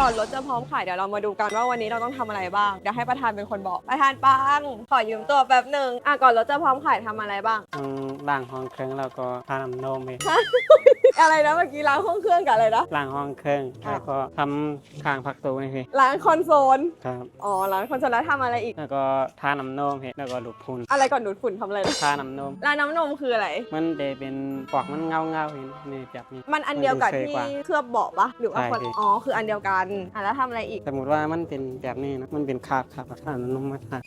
ก่อนรถจะพร้อมขายเดี๋ยวเรามาดูกันว่าวันนี้เราต้องทำอะไรบ้างเดี๋ยวให้ประธานเป็นคนบอกประธานปังขอยืมตัวแป๊บหนึ่งอะก่อนรถจะพร้อมขายทำอะไรบ้างอืมล้างห้องเครื่องแล้วก็ทานน้ำนมเอง อะไรนะเมื่อกี้ล้างห้องเครื่องกับอะไรนะล้างห้องเครื่องค่ะแล้วก็ทำข้างพักตู้นี่พี่ล้างคอนโซลครับ อ๋อล้างคอนโซลแล้วทำอะไรอีก แล้วก็ทานน้ำนมพี่แล้วก็ดูดพุ่นอะไรก่อนดูดฝุ่นทำอะไรนะทานน้ำนม ล้างน้ำนมคืออะไร มันเดเป็นปอกมันเงาเงาๆเห็นนี่แบบนี้มันอันเดียวกับมันดูที่เซกว่าเคลือบเบาะปะหรือว่าใช่คนพี่ อ๋อคืออันเดียวกันอะแล้วทำอะไรอีก สมมติว่ามันเป็นแบบนี้นะมันเป็นขาดขาดทานน้ำนมมาทาน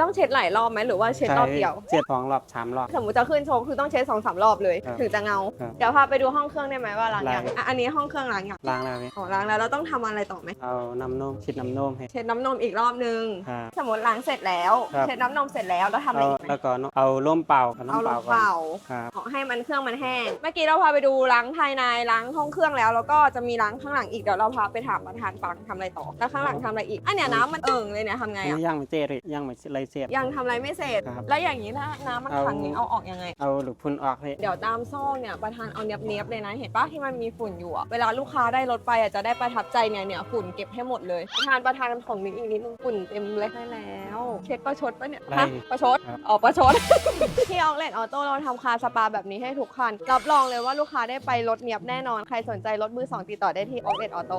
ต้องเช็ดหลายรอบไหมหรือว่าเช็ดรอบเดียว เจ็ดสองรอบสามรอบ สมมติจะขึ้นโชว์คือต้องเช็ดสองสามรอบเลย ครับ ถึงจะเงา ครับเดี๋ยวพาไปดูห้องเครื่องได้ไหมว่าล้างยังได้ อะอันนี้ห้องเครื่องล้างยังล้างแล้วพี่อ๋อล้างแล้วเราต้องทำอะไรต่อไหมเอาน้ำนมฉีดน้ำนมให้ เช็ดน้ำนมอีกรอบนึง ครับ สมมติล้างเสร็จแล้ว ครับ เช็ดน้ำนมเสร็จแล้วแล้วทำอะไรเอาอีกไหมแล้วก็เอาล่มเปล่าเอาเอาน้ำลเปล่างก่อนเป่า ครับอ๋อให้มันเครื่องมันแห้ง เมื่อกี้เราพาไปดูล้างภายในล้างห้องเครื่องแล้ว แล้วก็จะมีล้างข้างหลังอีกเดี๋ยวเราพาไปถามประธานฟังทำอะไรต่อ แล้วข้างหลังทำอะไรอีกอันเนี้ยน้ำมันเอิงเลยเนี่ยทำไงอันอะนี้ย่างไม่เจ็ดเลยย่างไม่ไรเสียดยังทำอะไรไม่เสร็จ ครับแล้วอย่างนี้ถ้าน้ำมันเอาขังนี้เอาออกยังไง เอาดูดพุ่นออกพี่เดี๋ยวตามซอกเนี่ยประธานเอาเนียบๆเลยนะเห็นปะที่มันมีฝุ่นอยู่อะเวลาลูกค้าได้รถไปอะจะได้ประทับใจเนี่ยเนี่ยฝุ่นเก็บให้หมดเลยประธานประธานของนิดอีกนิดนึงฝุ่นเต็มเลยได้แล้วเช็ดประชดปะเนี่ยฮะประชดครับอ๋อประชด ที่ออกเลนออโต้เราทำคาร์สปาแบบนี้ให้ทุกคันรับรองเลยว่าลูกค้าได้ไปรถเนียบแน่นอนใครสนใจรถมือสองติดต่อได้ที่ออกเลนออโต้